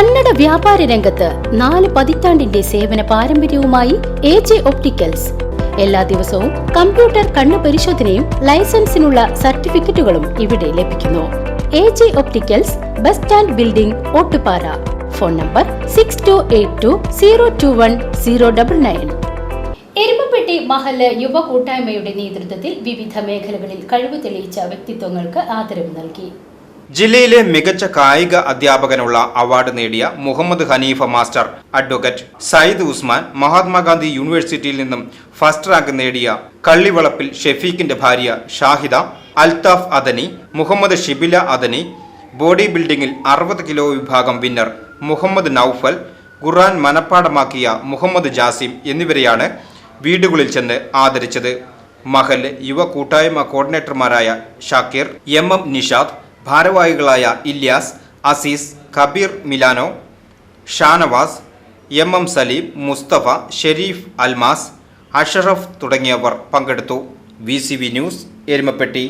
കന്നഡ വ്യാപാര രംഗത്ത് നാല് പതിറ്റാണ്ടിന്റെ സേവന പാരമ്പര്യവുമായി എ ജെ ഒപ്റ്റിക്കൽസ്. എല്ലാ ദിവസവും കമ്പ്യൂട്ടർ കണ്ണു പരിശോധനയും ലൈസൻസിനുള്ള സർട്ടിഫിക്കറ്റുകളും ഇവിടെ ലഭിക്കുന്നു. A J opticals bus stand building Ottupara. Phone number six two eight two zero two one zero double nine Erumapetty Mahal യുവ കൂട്ടായ്മയുടെ നേതൃത്വത്തിൽ വിവിധ മേഖലകളിൽ കഴിവ് തെളിയിച്ച വ്യക്തിത്വങ്ങൾക്ക് ആദരവ് നൽകി. ജില്ലയിലെ മികച്ച കായിക അധ്യാപകനുള്ള അവാർഡ് നേടിയ മുഹമ്മദ് ഹനീഫ മാസ്റ്റർ അഡ്വക്കേറ്റ് സയ്യിദ് ഉസ്മാൻ മഹാത്മാഗാന്ധി യൂണിവേഴ്സിറ്റിയിൽ നിന്നും ഫസ്റ്റ് റാങ്ക് നേടിയ കള്ളിവളപ്പിൽ ഷെഫീഖിന്റെ ഭാര്യ ഷാഹിദ അൽതാഫ് അദനി മുഹമ്മദ് ഷിബില അദനി ബോഡി ബിൽഡിംഗിൽ അറുപത് കിലോ വിഭാഗം വിന്നർ മുഹമ്മദ് നൌഫൽ ഖുർആൻ മനപ്പാടമാക്കിയ മുഹമ്മദ് ജാസിം എന്നിവരെയാണ് വീടുകളിൽ ചെന്ന് ആദരിച്ചത്. മഹൽ യുവ കൂട്ടായ്മ കോർഡിനേറ്റർമാരായ ഷാക്കീർ എം എം നിഷാദ് ഭാരവാഹികളായ Ilyas Azeez Kabeer Milano Shanavas M M Saleem Musthafa Shareef Almas Ashraf തുടങ്ങിയവർ പങ്കെടുത്തു. V news Erumapetty.